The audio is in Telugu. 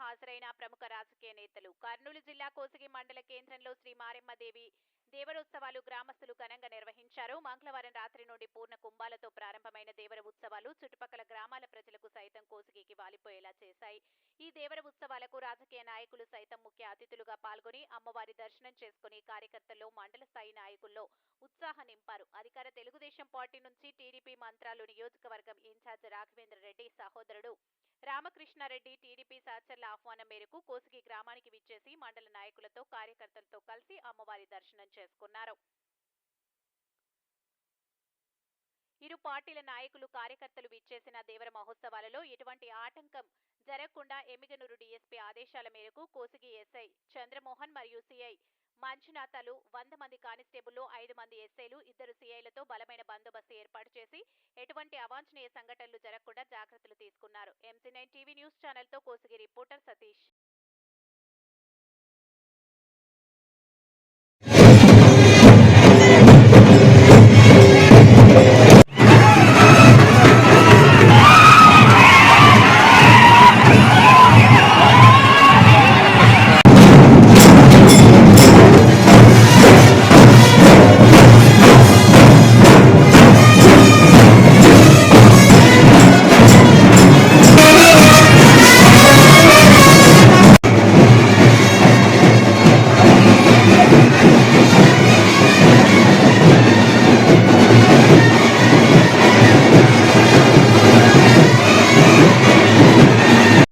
హాజరైన ప్రముఖ రాజకీయ నేతలు. కర్నూలు జిల్లా కోసిగి మండల కేంద్రంలో శ్రీ మారెమ్మదేవి దేవరోత్సవాలు గ్రామస్తులు ఘనంగా నిర్వహించారు. మంగళవారం రాత్రి నుండి పూర్ణ కుంభాలతో ప్రారంభమైన దేవర ఉత్సవాలు చుట్టుపక్కల గ్రామాల ప్రజలకు సైతం కోసిగికి వాలిపోయేలా చేశాయి. ఈ దేవర ఉత్సవాలకు రాజకీయ నాయకులు సైతం ముఖ్య అతిథులుగా పాల్గొని అమ్మవారి దర్శనం చేసుకుని కార్యకర్తల్లో మండల స్థాయి నాయకుల్లో ఉత్సాహం నింపారు. అధికార తెలుగుదేశం పార్టీ నుంచి టీడీపీ మంత్రాలు నియోజకవర్గం ఇన్ఛార్జ్ రాఘవేంద్ర రెడ్డి సహోదరుడు రామకృష్ణారెడ్డి టీడీపీ సహచరుల ఆహ్వానం మేరకు కోసిగి గ్రామానికి విచ్చేసి మండల నాయకులతో కార్యకర్తలతో కలిసి అమ్మవారి దర్శనం చేసుకున్నారు. ఇరు పార్టీల నాయకులు కార్యకర్తలు విచ్చేసిన దేవర మహోత్సవాలలో ఎటువంటి ఆటంకం జరగకుండా ఎమ్మిగనూరు డీఎస్పీ ఆదేశాల మేరకు కోసిగి ఎస్ఐ చంద్రమోహన్ మరియు సిఐ మంజునాథలు వంద మంది కానిస్టేబుల్లో ఐదు మంది ఎస్ఐలు ఇద్దరు సిఐలతో బలమైన బందోబస్తు ఏర్పాటు చేసి ఎటువంటి అవాంఛనీయ సంఘటనలు జరగకుండా జాగ్రత్తలు తీసుకున్నారు. ఎంసీ నైన్ టీవీ న్యూస్ ఛానల్తో కోసిగి రిపోర్టర్ సతీష్